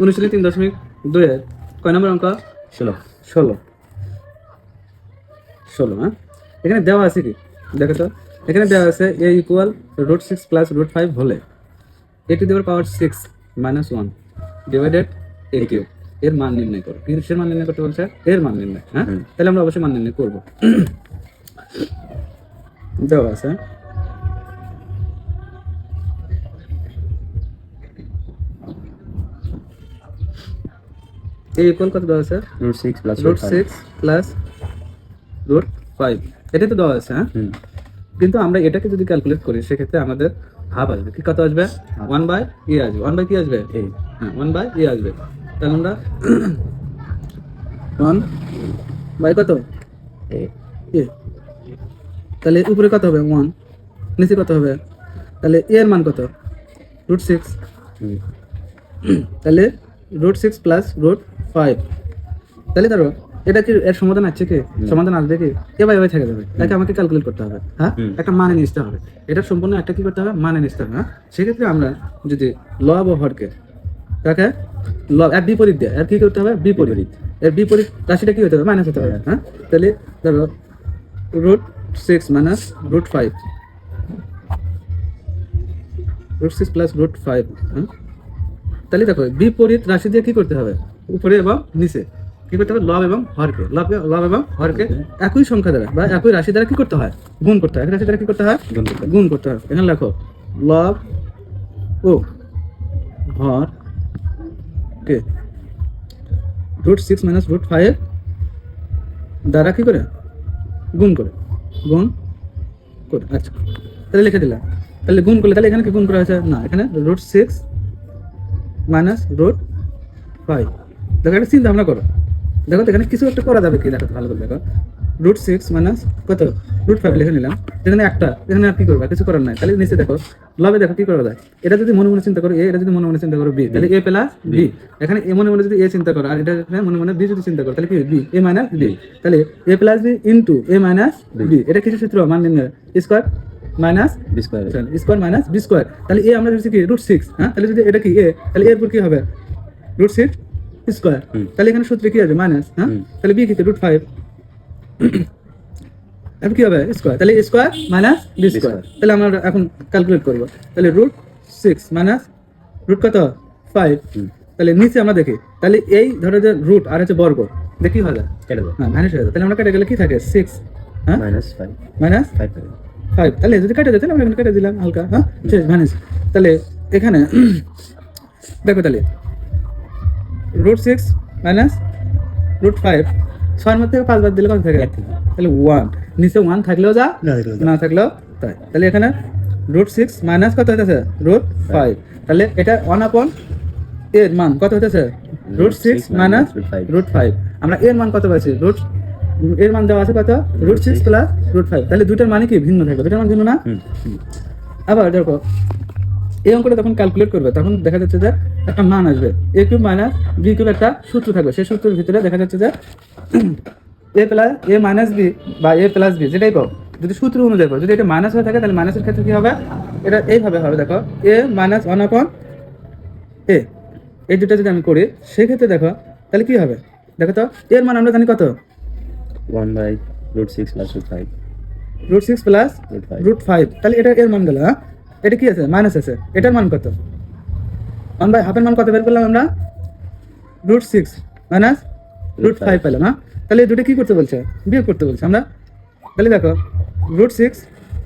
উনচল্লিশ তিন দশমিক দুইয়ের কয় নম্বর অঙ্ক? ষোলো। ষোলো। ষোলো হ্যাঁ? এখানে দেওয়া আছে কি? দেখো তো। এখানে দেওয়া আছে A equal root six plus root five হলে এ টু দেওয়ার power six minus one divided A cube এর মান নির্ণয় করো। কিসের মান নির্ণয় করতে বলছে? এর মান নির্ণয় হ্যাঁ? তাহলে আমরা অবশ্যই মান নির্ণয় করব। দেওয়া আছে। হ্যাঁ? এ ইকুয়াল কত দেওয়া আছে? Root six plus root six plus root five এটা তো দেওয়া আছে হ্যাঁ? কিন্তু আমরা এটাকে যদি ক্যালকুলেট করি সেক্ষেত্রে আমাদের হাফ আসবে। কি কত আসবে? ওয়ান বাই ই আসবে। ওয়ান বাই কি আসবে? এই হ্যাঁ ওয়ান বাই ই আসবে। তাহলে আমরা ওয়ান বাই কত? এই এ তাহলে উপরে কত হবে? ওয়ান নিচে কত হবে? তাহলে এ এর মান কত? রুট সিক্স তাহলে root six plus root five তাহলে ধরো এটা কি এর সমাধান আছে কি? সমাধান আসবে কি? এবার এবার থেকে যাবে। তাকে আমাকে ক্যালকুলেট করতে হবে হ্যাঁ? একটা মানে নিতে হবে। এটা সম্পূর্ণ একটা কি করতে হবে? মানে নিতে হবে হ্যাঁ? সেক্ষেত্রে আমরা যদি লব ও হরকে তাকে লব এর বিপরীত দেয় আর কি করতে হবে? বিপরীত। এর বিপরীত রাশিটা কি হতে হবে? মাইনাস হতে হবে হ্যাঁ। তাহলে ধরো root six minus root five root six plus root five হ্যাঁ? তাহলে দেখো বিপরীত রাশি দিয়ে কি করতে হবে? উপরে এবং নিচে। কি করতে হবে? লব এবং হরকে। লব লব এবং হরকে। একই সংখ্যা দ্বারা বা একই রাশি দ্বারা কি করতে হয়? গুণ করতে হয়। একই রাশি দ্বারা কি করতে হয়? গুণ করতে হয়। গুণ করতে হয়। এখানে লেখো লব ও হর কে root six minus root five দ্বারা কি করে? গুণ করে। গুণ করে। আচ্ছা তাহলে লিখে দিলাম। তাহলে গুণ করলে তাহলে এখানে কি গুণ করা হয়েছে? না এখানে root six minus root five দেখো একটা চিন্তা ভাবনা করো। দেখো এখানে কিছু একটা করা যাবে কি? দেখো ভালো করে দেখো। রুট সিক্স মাইনাস কত? রুট ফাইভ লিখে নিলাম। এখানে একটা এখানে আর কি করবা? কিছু করার নাই। তাহলে নিচে দেখো লবে দেখো কি করা যায়? এটা যদি মনে মনে চিন্তা করো এ এটা যদি মনে মনে চিন্তা করো বি তাহলে এ প্লাস বি। এখানে এ মনে মনে যদি এ চিন্তা করো আর এটা মনে মনে বি যদি চিন্তা করো তাহলে কি বি এ মাইনাস বি। তাহলে A plus B into A minus B. এটা কিছু সূত্র মান নির্ণয়। Square minus B square square minus B square তাহলে এ আমরা ধরছি কি? রুট সিক্স হ্যাঁ? তাহলে যদি এটা কি? এ তাহলে এর পর কি হবে? Root six square. তাহলে এখানে সূত্রে কি হবে? মাইনাস হ্যাঁ? তাহলে বি কি রুট ফাইভ এখন কি হবে? স্কোয়ার। তাহলে স্কোয়ার মাইনাস বি স্কোয়ার। তাহলে আমরা এখন ক্যালকুলেট করব। তাহলে রুট সিক্স মাইনাস রুট কত? ফাইভ তাহলে নিচে আমরা দেখি। তাহলে এই ধরো যে রুট আর হচ্ছে বর্গ দেখি হয় হ্যাঁ মাইনাস হয়ে তাহলে আমরা কেটে গেলে কি থাকে? সিক্স হ্যাঁ? Minus five minus five five তাহলে যদি কেটে যেতেন আমরা এখানে কেটে দিলাম হালকা হ্যাঁ? শেষ মাইনাস তাহলে এখানে দেখো তাহলে root six minus root five ছয়ের মধ্যে পাঁচ বার দিলে কত থাকে? তাহলে ওয়ান নিচে ওয়ান থাকলেও যা না থাকলেও তাই। তাহলে এখানে রুট সিক্স মাইনাস কত হতেছে রুট ফাইভ তাহলে এটা ওয়ান আপন এর মান কত হতেছে root six minus. Root five আমরা এর মান কত পাইছি? রুট এর মান দেওয়া আছে কত? Root six plus root five তাহলে দুইটার মানে কি? ভিন্ন থাকবে। দুইটার মান ভিন্ন না? আবার দেখো এই অঙ্কটা যখন ক্যালকুলেট করবে তখন দেখা যাচ্ছে যে একটা মান আসবে। A cube minus B cube একটা সূত্র থাকবে সেই সূত্রের ভিতরে দেখা যাচ্ছে যে A plus A minus B বা এ প্লাস বি যেটাই পাও যদি সূত্র অনুযায়ী পাও যদি এটা মাইনাস হয়ে থাকে তাহলে মাইনাসের ক্ষেত্রে কি হবে? এটা এইভাবে হবে দেখো। এ মাইনাস ওয়ান আপন এ এই দুটো যদি আমি করি সেক্ষেত্রে দেখো তাহলে কি হবে? দেখো তো এর মান আমরা জানি কত? One by root six plus root five root six plus root five তাহলে এটা এর মান গেল হ্যাঁ? এটা কি আছে? মাইনাস আছে। এটার মান কত? ওয়ান বাই হাফের মান কত বের করলাম আমরা? Root six minus root five পেলাম হ্যাঁ? তাহলে দুটো কি করতে বলছে? বিয়োগ করতে বলছে আমরা। তাহলে দেখো root six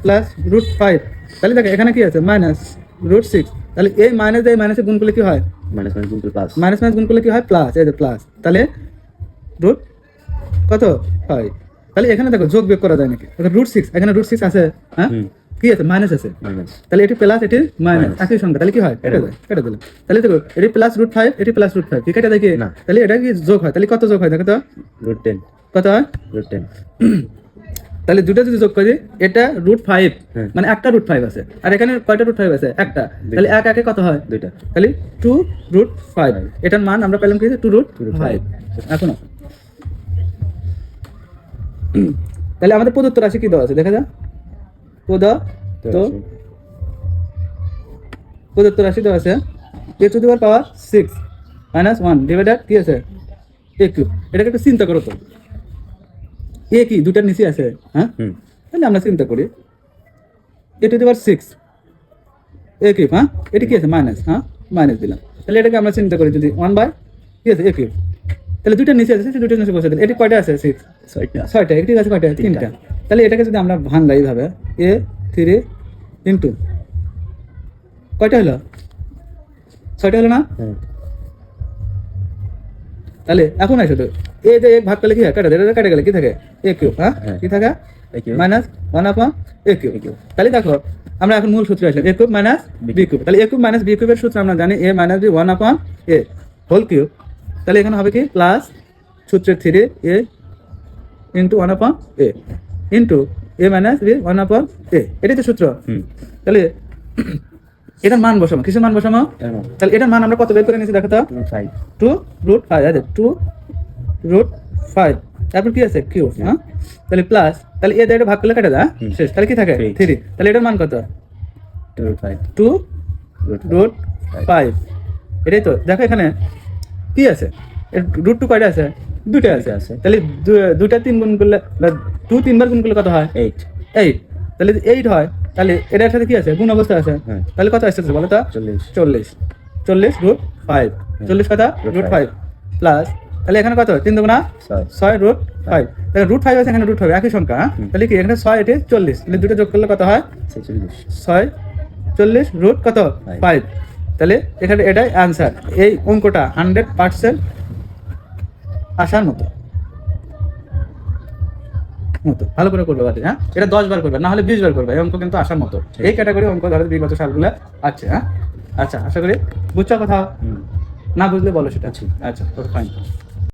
plus root five তাহলে দেখো এখানে কি আছে? মাইনাস রুট সিক্স তাহলে এই মাইনাস এই মাইনাসে গুণ করলে কি হয়? মাইনাস মাইনাস গুণ প্লাস মাইনাস মাইনাস গুণ করলে কি হয়? প্লাস এই যে প্লাস তাহলে রুট কত? হয় তাহলে এখানে দেখো যোগ বিয়োগ করা যায় নাকি? রুট সিক্স এখানে রুট সিক্স আছে হ্যাঁ? কি আছে? মাইনাস আছে। তাহলে এটি প্লাস এটি মাইনাস একই সংখ্যা তাহলে কি হয়? কেটে কেটে দেয় কেটে দিলাম। তাহলে দেখো এটি প্লাস রুট ফাইভ এটি প্লাস রুট ফাইভ কি কেটে দেখি তাহলে এটা কি যোগ হয়? তাহলে কত যোগ হয়? দেখো তো। রুট টেন কত হয়? রুট টেন তাহলে দুটো যদি যোগ করি এটা রুট ফাইভ হ্যাঁ। মানে একটা রুট ফাইভ আছে। আর এখানে কয়টা রুট ফাইভ আছে? একটা। তাহলে এক একে কত হয়? দুইটা। তাহলে টু রুট ফাইভ এটার মান আমরা পেলাম কি? টু রুট ফাইভ এখন তাহলে আমাদের প্রদত্ত রাশি কি দেওয়া আছে? দেখা যায় প্রদত্ত প্রদত্ত রাশি দেওয়া আছে এ টু দেওয়ার power six minus one divider কি আছে? এ কিউব এটাকে একটু চিন্তা করো তো। এ কি দুটার নিচে আছে হ্যাঁ? তাহলে আমরা চিন্তা করি। এ টু দিবার সিক্স এ কিউব হ্যাঁ? এটা কি আছে? মাইনাস হ্যাঁ? মাইনাস দিলাম। তাহলে এটাকে আমরা চিন্তা করি যদি ওয়ান বাই কি আছে? এ কিউব তাহলে দুইটা নিচে আছে দুইটা নিচে বসে দিলে। এটি কয়টা আছে? সিক্স ছয়টা। ছয়টা একটি আছে কয়টা? তিনটা। তাহলে এটাকে যদি আমরা ভাঙলাই এইভাবে এ থ্রি ইন্টু কয়টা হলো? ছয়টা হলো না? হ্যাঁ। তাহলে এখন আসো তো এ যে এক ভাগ করলে কি হয়? কাটা দেড় কাটা গেলে কি থাকে? এ কিউ হ্যাঁ? হ্যাঁ। কি থাকে? মাইনাস ওয়ান আপন এ কিউ তাহলে দেখো আমরা এখন মূল সূত্রে আসলাম A cube minus B cube. তাহলে এ কিউব মাইনাস বি কিউবের সূত্র আমরা জানি এ মাইনাস বি ওয়ান আপন এ হোল কিউব। তাহলে এখানে হবে কি? প্লাস সূত্রের three A into one upon A. Into A minus B one upon A এটাই তো সূত্র। তাহলে এটার মান বসাবো। কিসের মান বসাবো? তাহলে এটার মান আমরা কত বের করে নিয়েছি দেখো তো? টু রুট ফাইভ আছে টু রুট ফাইভ তারপর কি আছে? কিউ হ্যাঁ? তাহলে প্লাস তাহলে এ দিয়ে ভাগ করলে কাটা দা। শেষ। তাহলে কি থাকে। থ্রি তাহলে এটার মান কত? টু রুট ফাইভ এটাই তো। দেখো এখানে কি আছে? রুট টু কয়টা আছে? দুটো আছে। আছে। তাহলে দু- দুইটা তিন গুণ করলে টু তিনবার গুণ করলে কত হয়? এইট এইট তাহলে এইট হয় তাহলে এটার সাথে কি আছে? গুণ অবস্থা আছে। হ্যাঁ। তাহলে কত আসতেছে বলো তো? চল্লিশ। চল্লিশ। চল্লিশ রুট ফাইভ চল্লিশ কথা রুট ফাইভ প্লাস তাহলে এখানে কত? তিন দুগুণা ছয়। রুট ফাইভ তাহলে রুট ফাইভ আছে এখানে রুট ফাইভ একই সংখ্যা হ্যাঁ? তাহলে কি? এখানে ছয় এটি চল্লিশ। তাহলে দুটো যোগ করলে কত হয়? ছেচল্লিশ। ছয় চল্লিশ রুট কত? ফাইভ তাহলে এখানে এটাই অ্যান্সার এই অঙ্কটা হান্ড্রেড পার্সেন্ট আসার মতো। মতো। ভালো করে করবে বাদে হ্যাঁ? এটা দশ বার করবে না হলে বিশ বার করবে এই অঙ্ক কিন্তু আসার মতো। এই ক্যাটাগরি অঙ্ক ধরো বিগত সালগুলো আছে হ্যাঁ? আচ্ছা আশা করি বুঝছ কথা? হুম। না বুঝলে বলো সেটা। আচ্ছা। ফাইন